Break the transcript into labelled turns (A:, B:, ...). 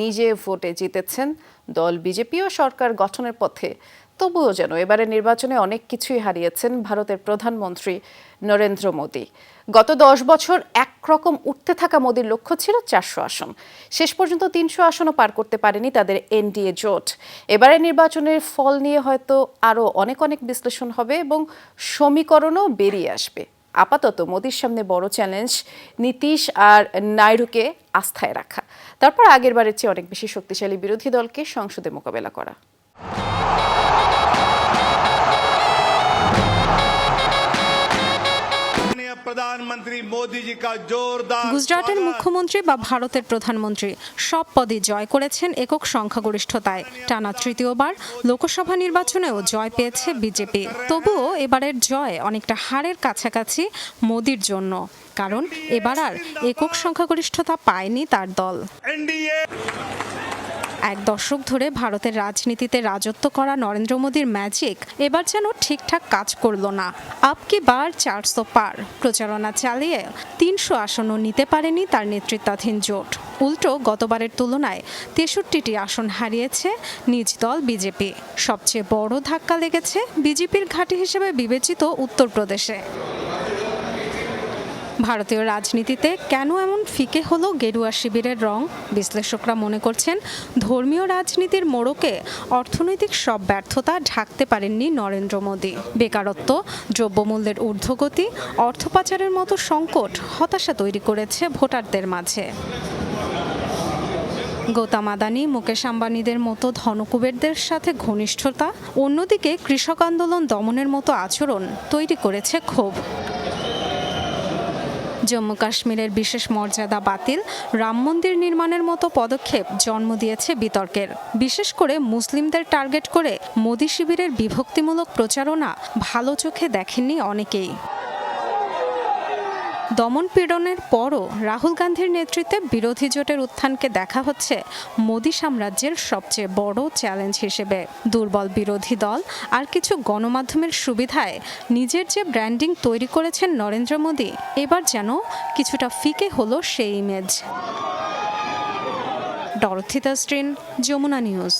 A: নিজে ভোটে জিতেছেন দল বিজেপিও সরকার গঠনের পথে। তবুও যেন এবারে নির্বাচনে অনেক কিছুই হারিয়েছেন ভারতের প্রধানমন্ত্রী নরেন্দ্র মোদী। গত দশ বছর একরকম উঠতে থাকা মোদীর লক্ষ্য ছিল চারশো আসন। শেষ পর্যন্ত তিনশো আসনও পার করতে পারেনি তাদের এনডিএ জোট। এবারে নির্বাচনের ফল নিয়ে হয়তো আরও অনেক অনেক বিশ্লেষণ হবে এবং সমীকরণও বেরিয়ে আসবে। আপাতত মোদির সামনে বড় চ্যালেঞ্জ নীতিশ আর নাইডুকে আস্থায় রাখা। তারপর আগের বারের চেয়ে অনেক বেশি শক্তিশালী বিরোধী দলকে সংসদে মোকাবেলা করা।
B: গুজরাটের মুখ্যমন্ত্রী বা ভারতের প্রধানমন্ত্রী সব পদে জয় করেছেন একক সংখ্যাগরিষ্ঠতায়। টানা তৃতীয়বার লোকসভা নির্বাচনেও জয় পেয়েছে বিজেপি। তবুও এবারের জয় অনেকটা হারের কাছাকাছি মোদির জন্য। কারণ এবার আর একক সংখ্যাগরিষ্ঠতা পায়নি তার দল। এক দশক ধরে ভারতের রাজনীতিতে রাজত্ব করা নরেন্দ্র মোদীর ম্যাজিক এবার যেন ঠিকঠাক কাজ করল না। আপকে বার চারশো পার। প্রচারণা চালিয়ে তিনশো আসনও নিতে পারেনি তার নেতৃত্বাধীন জোট। উল্টো গতবারের তুলনায় তেষট্টিটি আসন হারিয়েছে নিজ দল বিজেপি। সবচেয়ে বড় ধাক্কা লেগেছে বিজেপির ঘাঁটি হিসেবে বিবেচিত উত্তরপ্রদেশে। ভারতীয় রাজনীতিতে কেন এমন ফিকে হলো গেরুয়া শিবিরের রং? বিশ্লেষকরা মনে করছেন, ধর্মীয় রাজনীতির মোড়কে অর্থনৈতিক সব ব্যর্থতা ঢাকতে পারেননি নরেন্দ্র মোদী। বেকারত্ব, দ্রব্যমূল্যের ঊর্ধ্বগতি অর্থ পাচারের মতো সংকট হতাশা তৈরি করেছে ভোটারদের মাঝে। গৌতম আদানি, মুকেশ আম্বানিদের মতো ধনকুবেরদের সাথে ঘনিষ্ঠতা, অন্যদিকে কৃষক আন্দোলন দমনের মতো আচরণ তৈরি করেছে ক্ষোভ। জম্মু কাশ্মীরের বিশেষ মর্যাদা বাতিল, রাম মন্দির নির্মাণের মতো পদক্ষেপ জন্ম দিয়েছে বিতর্কের। বিশেষ করে মুসলিমদের টার্গেট করে মোদী শিবিরের বিভক্তিমূলক প্রচারণা ভালো চোখে দেখেননি অনেকেই। দমন পীড়নের পরও রাহুল গান্ধীর নেতৃত্বে বিরোধী জোটের উত্থানকে দেখা হচ্ছে মোদী সাম্রাজ্যের সবচেয়ে বড় চ্যালেঞ্জ হিসেবে। দুর্বল বিরোধী দল আর কিছু গণমাধ্যমের সুবিধায় নিজের যে ব্র্যান্ডিং তৈরি করেছেন নরেন্দ্র মোদী, এবার যেন কিছুটা ফিকে হলো সেই ইমেজ ডরথিতা স্ট্রিন, যমুনা নিউজ।